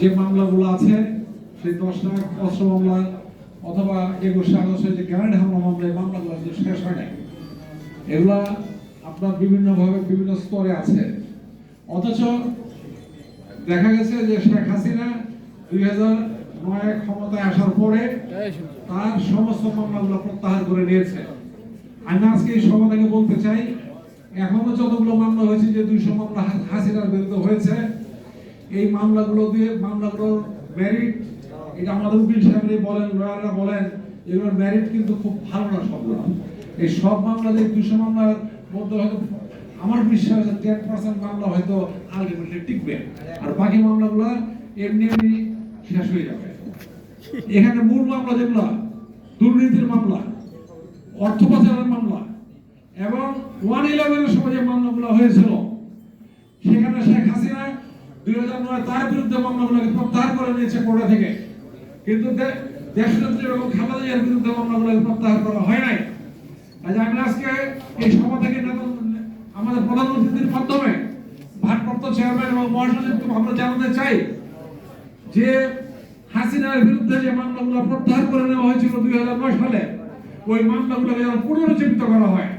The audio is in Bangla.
যে মামলাগুলো আছে, সেই দশটা অস্ত্র মামলা অথবা একুশে আগস্টের যে গ্যারান্টি হামলা মামলা এই মামলাগুলো শেষ হয় নাই। এগুলা আপনার বিভিন্নভাবে বিভিন্ন স্তরে আছে। অথচ দেখা গেছে যে শেখ হাসিনা দুই হাজার নয় ক্ষমতায় আসার পরে তার সমস্ত মামলাগুলো প্রত্যাহার করে নিয়েছে। আমি আজকে এই সভা থেকে বলতে চাই, এখনও যতগুলো মামলা হয়েছে যে দুইশো মামলা হাসিনার বিরুদ্ধে হয়েছে এই মামলাগুলো দিয়ে মামলাগুলোর মেরিট এটা আমাদের উকিল সাহেবরা বলেন লয়াররা বলেন, এগুলোর মেরিট কিন্তু খুব ভালো না সবগুলো এই সব মামলা দিয়ে দুইশো মামলার মধ্যে হয়তো, আমার বিশ্বাস টেন পার্সেন্ট মামলা হয়তো আলটিমেটলি টিকবে। আর বাকি মামলাগুলো এমনি এমনি শেষ হয়ে যাবে। এখানে মূল মামলা যেগুলো, দুর্নীতির মামলা অর্থ পাচারের মামলা, এবং ওয়ান ইলেভেনের সময় যে মামলাগুলো হয়েছিল, সেখানে শেখ হাসিনা নয় তার বিরুদ্ধে মামলাগুলোকে প্রত্যাহার করে নিয়েছে কোর্টে থেকে। কিন্তু দেশনেত্রী এবং খালেদা বিরুদ্ধে মামলাগুলোকে প্রত্যাহার করা হয় নাই। আজ আমি আজকে এই সভা থেকে আমাদের প্রধানমন্ত্রীর মাধ্যমে ভারপ্রাপ্ত চেয়ারম্যান এবং মহাসচিবকে আমরা জানাতে চাই যে হাসিনার বিরুদ্ধে যে মামলাগুলো প্রত্যাহার করে নেওয়া হয়েছিল দুই হাজার নয় সালে, ওই মামলাগুলোকে যেন পুনরুজ্জীবিত করা হয়।